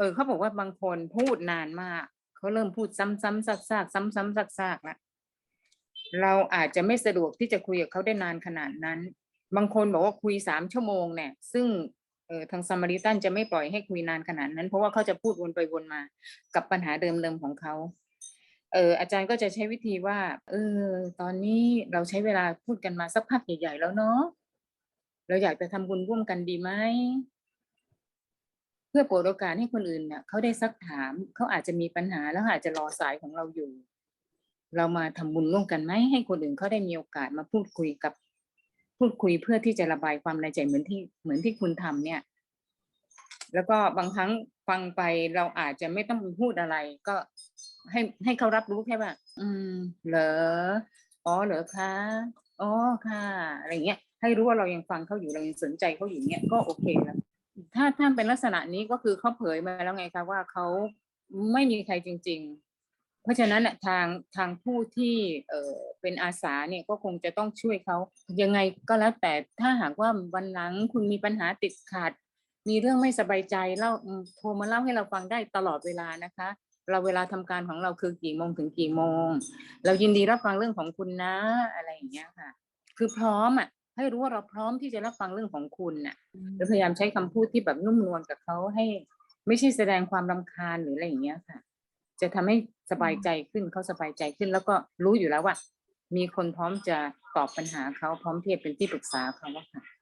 เออเขาบอกว่าบางคนพูดนานมากเขาเริ่มพูดซ้ำๆซากๆซ้ำๆซากๆแล้วเราอาจจะไม่สะดวกที่จะคุยกับเขาได้นานขนาดนั้น บางคนบอกว่าคุยสามชั่วโมงเนี่ย ซึ่งเออทางซามาริตันจะไม่ปล่อยให้คุยนานขนาดนั้น เพราะว่าเขาจะพูดวนไปวนมากับปัญหาเดิมๆของเขาเอออาจารย์ก็จะใช้วิธีว่า เออ ตอนนี้เราใช้เวลาพูดกันมาสักพักใหญ่ๆแล้วเนาะเราอยากจะทำบุญร่วมกันดีไหม เพื่อเปิดโอกาสให้คนอื่นเนี่ยเขาได้ซักถามเขาอาจจะมีปัญหาแล้วอาจจะรอสายของเราอยู่ เรามาทำบุญร่วมกันไหมให้คนอื่นเขาได้มีโอกาสมาพูดคุยกับ พูดคุยเพื่อที่จะระบายความในใจเหมือนที่เหมือนที่คุณทำเนี่ย แล้วก็บางครั้งฟังไปเราอาจจะไม่ต้องพูดอะไร ก็ให้ให้เขารับรู้แค่ว่า อืม เหรออ๋อเหรอคะอ๋อค่ะอะไรเงี้ยให้รู้ว่าเรายังฟังเขาอยู่เรายังสนใจเขาอยู่เนี้ยก็โอเคแล้ว ถ้าถ้าเป็นลักษณะนี้ก็คือเขาเผยมาแล้วไงคะว่าเขาไม่มีใครจริง ๆ เพราะฉะนั้นน่ะทางทางผู้ที่เออเป็นอาสาเนี่ยก็คงจะต้องช่วยเขายังไงก็แล้วแต่ถ้าหากว่าวันหลังคุณมีปัญหาติดขัด มีเรื่องไม่สบายใจเล่าโทรมาเล่าให้เราฟังได้ตลอดเวลานะคะเราเวลาทำการของเราคือกี่โมงถึงกี่โมง เรายินดีรับฟังเรื่องของคุณนะอะไรอย่างเงี้ยค่ะ คือพร้อมอะ ให้รู้ว่าเราพร้อมที่จะรับฟังเรื่องของคุณน่ะแล้วพยายามใช้คำพูดที่แบบนุ่มนวลกับเขาให้ ไม่ใช่แสดงความรำคาญหรืออะไรอย่างเงี้ยค่ะ จะทำให้สบายใจขึ้นเขาสบายใจขึ้น แล้วก็รู้อยู่แล้วว่า มีคนพร้อมจะตอบปัญหาเขาพร้อมที่จะเป็นที่ปรึกษาเขาอะค่ะ